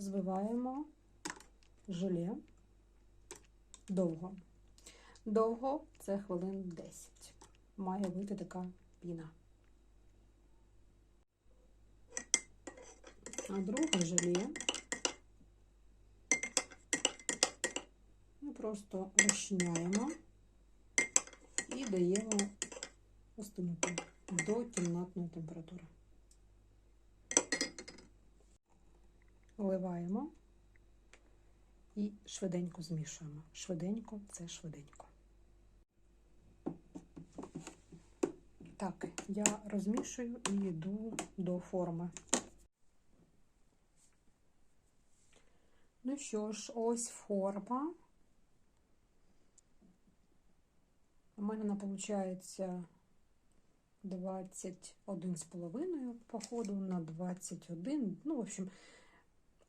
збиваємо желе довго. Довго це хвилин 10. Має вийти така піна. А друге желе ми просто розчиняємо і даємо остинути до кімнатної температури. Вливаємо і швиденько змішуємо. Швиденько це швиденько. Так, я розмішую і йду до форми. Ну що ж, ось форма. У мене вона виходить 21,5 по ходу на 21. Ну, в общем,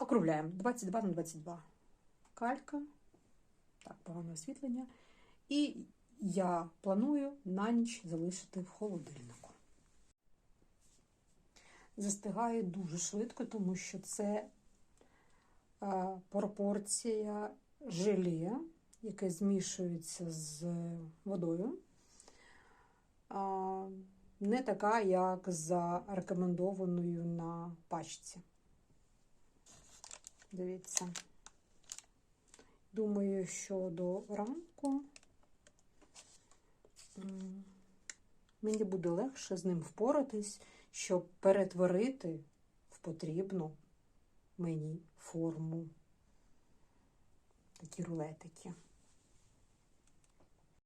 округляємо 22 на 22. Калька. Так, погане освітлення. І я планую на ніч залишити в холодильнику. Застигає дуже швидко, тому що це а, пропорція желе, яке змішується з водою. Не така, як за рекомендованою на пачці. Дивіться. Думаю, що до ранку мені буде легше з ним впоратись, щоб перетворити в потрібну мені форму. Такі рулетики.